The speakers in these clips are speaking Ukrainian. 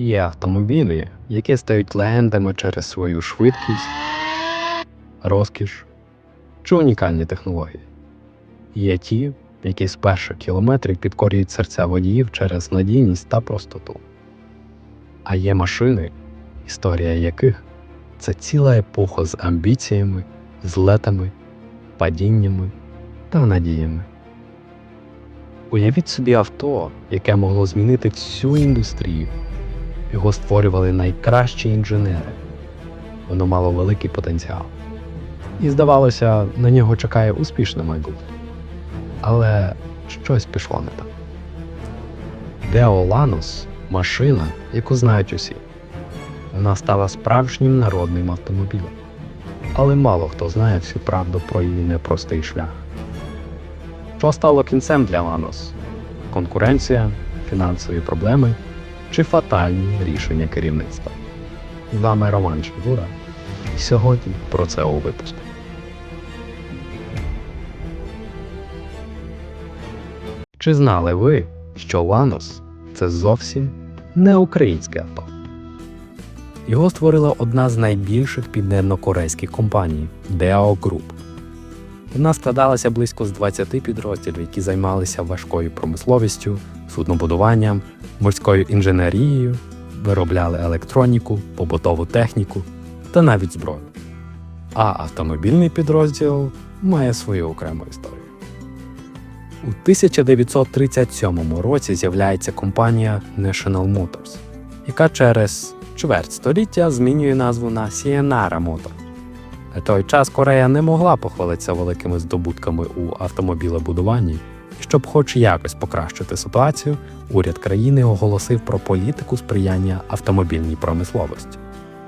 Є автомобілі, які стають легендами через свою швидкість, розкіш чи унікальні технології. Є ті, які з перших кілометрів підкорюють серця водіїв через надійність та простоту. А є машини, історія яких це ціла епоха з амбіціями, злетами, падіннями та надіями. Уявіть собі авто, яке могло змінити всю індустрію. Його створювали найкращі інженери. Воно мало великий потенціал. І здавалося, на нього чекає успішне майбутнє. Але щось пішло не так. Део Ланос машина, яку знають усі. Вона стала справжнім народним автомобілем. Але мало хто знає всю правду про її непростий шлях. Що стало кінцем для Ланос? Конкуренція, фінансові проблеми чи фатальні рішення керівництва? З вами Роман Шевура. І сьогодні про це у випуску. Чи знали ви, що Ланос це зовсім не українське авто? Його створила одна з найбільших південно-корейських компаній Deo Group. Вона складалася близько з 20 підрозділів, які займалися важкою промисловістю, суднобудуванням, морською інженерією, виробляли електроніку, побутову техніку та навіть зброю. А автомобільний підрозділ має свою окрему історію. У 1937 році з'являється компанія National Motors, яка через чверть століття змінює назву на Sierra Motor. На той час Корея не могла похвалитися великими здобутками у автомобілебудуванні, щоб хоч якось покращити ситуацію, уряд країни оголосив про політику сприяння автомобільній промисловості.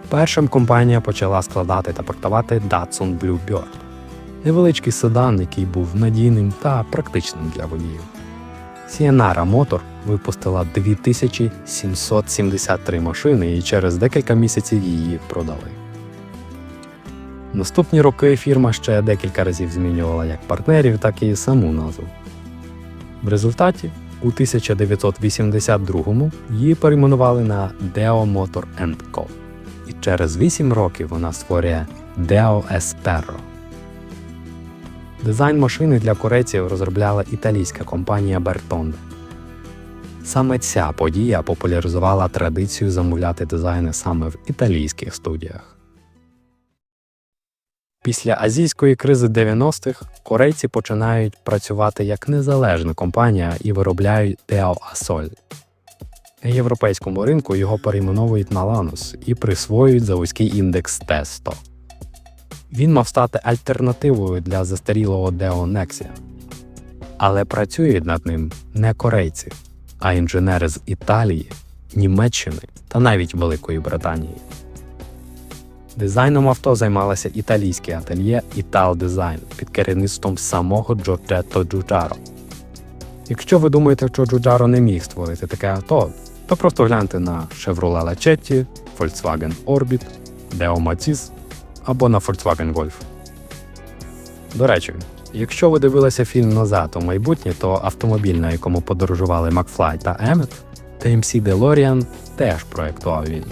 Першим компанія почала складати та проектувати Datsun Bluebird – невеличкий седан, який був надійним та практичним для водіїв. Sierra Motor випустила 2773 машини і через декілька місяців її продали. Наступні роки фірма ще декілька разів змінювала як партнерів, так і саму назву. В результаті у 1982-му її перейменували на Deo Motor Co. І через 8 років вона створює Deo Espero. Дизайн машини для корейців розробляла італійська компанія Bertonde. Саме ця подія популяризувала традицію замовляти дизайни саме в італійських студіях. Після азійської кризи 90-х корейці починають працювати як незалежна компанія і виробляють Deo Asol. Європейському ринку його перейменовують на Lanus і присвоюють за вузький індекс T100. Він мав стати альтернативою для застарілого Deo Nexia. Але працюють над ним не корейці, а інженери з Італії, Німеччини та навіть Великої Британії. Дизайном авто займалося італійське ательє Ital Design під керівництвом самого Джорджетто Джуджаро. Якщо ви думаєте, що Джуджаро не міг створити таке авто, то просто гляньте на Chevrolet Lacetti, Volkswagen Orbit, Deo Matiz або на Volkswagen Golf. До речі, якщо ви дивилися фільм назад у майбутнє, то автомобіль, на якому подорожували Макфлай та Еммет, TMC DeLorean теж проєктував він.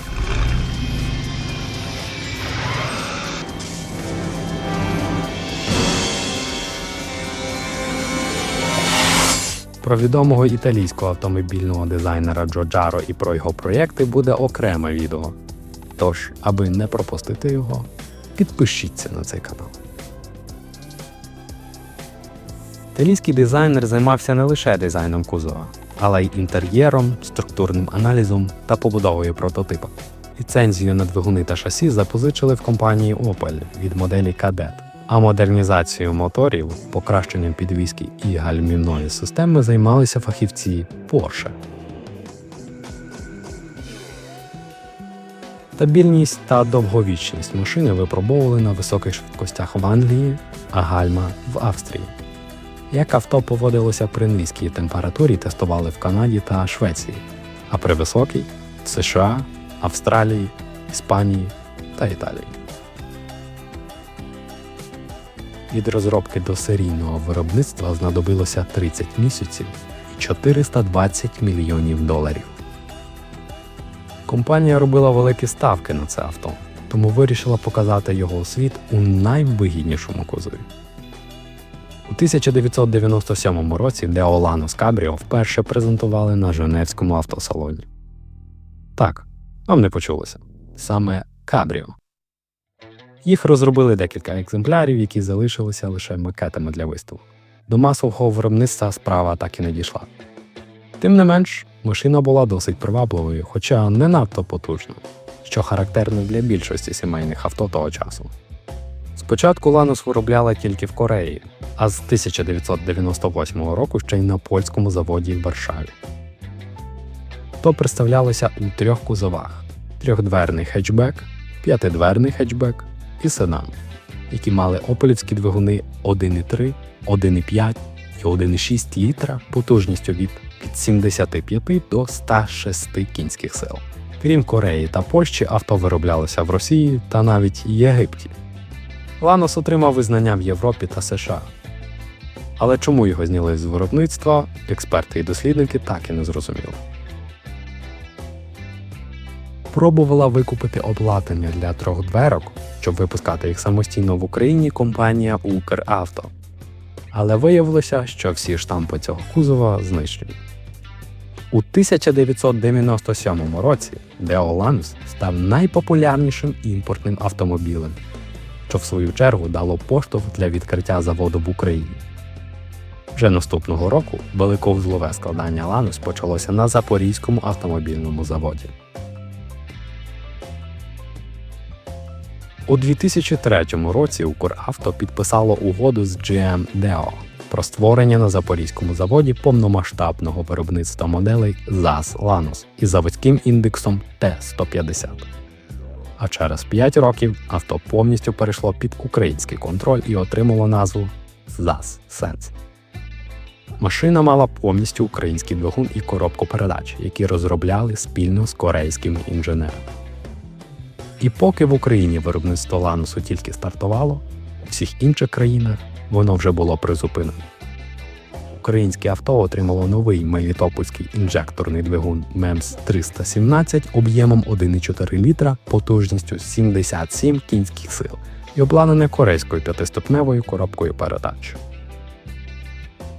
Про відомого італійського автомобільного дизайнера Джоджаро і про його проєкти буде окреме відео. Тож, аби не пропустити його, підпишіться на цей канал. Італійський дизайнер займався не лише дизайном кузова, але й інтер'єром, структурним аналізом та побудовою прототипа. Ліцензію на двигуни та шасі запозичили в компанії Opel від моделі Kadett, а модернізацією моторів, покращенням підвіски і гальмівної системи займалися фахівці Porsche. Стабільність та довговічність машини випробовували на високих швидкостях в Англії, а гальма в Австрії. Як авто поводилося при низькій температурі, тестували в Канаді та Швеції, а при високій в США, Австралії, Іспанії та Італії. Від розробки до серійного виробництва знадобилося 30 місяців і 420 мільйонів доларів. Компанія робила великі ставки на це авто, тому вирішила показати його у світ у найвигіднішому кузові. У 1997 році Lanos Cabrio вперше презентували на Женевському автосалоні. Так, вам не почулося. Саме Cabrio. Їх розробили декілька екземплярів, які залишилися лише макетами для виставок. До масового виробництва справа так і не дійшла. Тим не менш, машина була досить привабливою, хоча не надто потужною, що характерно для більшості сімейних авто того часу. Спочатку Ланус виробляла тільки в Кореї, а з 1998 року ще й на польському заводі в Варшаві. То представлялося у трьох кузовах: трьохдверний хетчбек, п'ятидверний хетчбек і седан, які мали опелівські двигуни 1,3, 1,5 і 1,6 літра потужністю від від 75 до 106 кінських сил. Крім Кореї та Польщі, авто вироблялося в Росії та навіть Єгипті. Ланос отримав визнання в Європі та США. Але чому його зняли з виробництва, експерти і дослідники так і не зрозуміли. Пробувала викупити обладнання для трьох дверок, щоб випускати їх самостійно в Україні компанія Укравто. Але виявилося, що всі штампи цього кузова знищені. У 1997 році Deo Lanos став найпопулярнішим імпортним автомобілем, що в свою чергу дало поштовх для відкриття заводу в Україні. Вже наступного року великовузлове складання Ланус почалося на Запорізькому автомобільному заводі. У 2003 році Укравто підписало угоду з GM Deo про створення на Запорізькому заводі повномасштабного виробництва моделей ZAZ Lanos із заводським індексом Т150. А через 5 років авто повністю перейшло під український контроль і отримало назву ZAZ Sense. Машина мала повністю український двигун і коробку передач, які розробляли спільно з корейськими інженерами. І поки в Україні виробництво ланусу тільки стартувало, у всіх інших країнах воно вже було призупинено. Українське авто отримало новий мелітопольський інжекторний двигун MEMS 317 об'ємом 1,4 літра потужністю 77 кінських сил і обладнане корейською п'ятиступневою коробкою передач.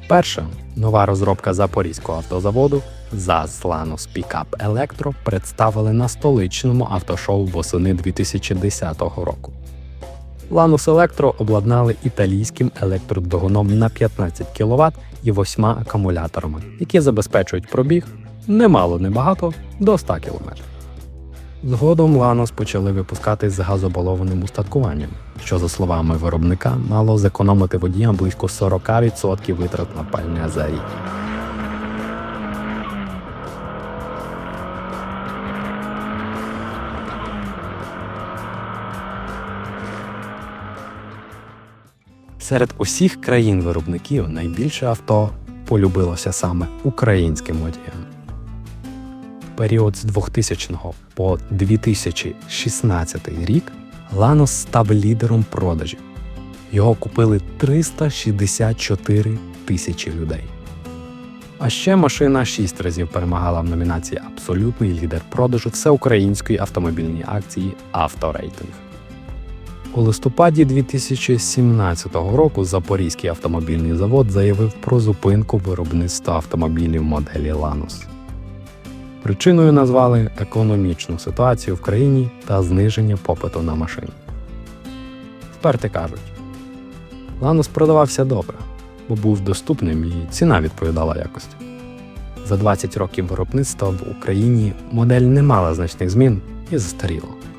Перша нова розробка Запорізького автозаводу ZAZ Lanos Pickup Electro представили на столичному автошоу восени 2010 року. Lanos Electro обладнали італійським електродвигуном на 15 кВт і 8 акумуляторами, які забезпечують пробіг немало небагато до 100 км. Згодом Lanos почали випускати з газобалованим устаткуванням, що, за словами виробника, мало зекономити водіям близько 40% витрат на пальне за рік. Серед усіх країн-виробників найбільше авто полюбилося саме українським водіям. Період з 2000 по 2016 рік Ланос став лідером продажів. Його купили 364 тисячі людей. А ще машина 6 разів перемагала в номінації Абсолютний лідер продажу всеукраїнської автомобільної акції Авторейтинг. У листопаді 2017 року Запорізький автомобільний завод заявив про зупинку виробництва автомобілів моделі Ланус. Причиною назвали економічну ситуацію в країні та зниження попиту на машини. Експерти кажуть, Ланус продавався добре, бо був доступним і ціна відповідала якості. За 20 років виробництва в Україні модель не мала значних змін і застаріла.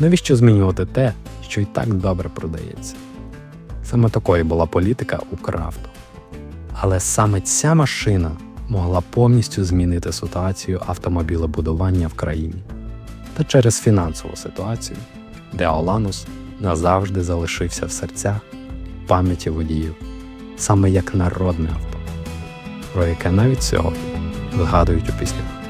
Навіщо змінювати те, що і так добре продається? Саме такою була політика Укравто. Але саме ця машина могла повністю змінити ситуацію автомобілебудування в країні. Та через фінансову ситуацію, де Оланус назавжди залишився в серцях пам'яті водіїв, саме як народне авто, про яке навіть сьогодні згадують у піснях.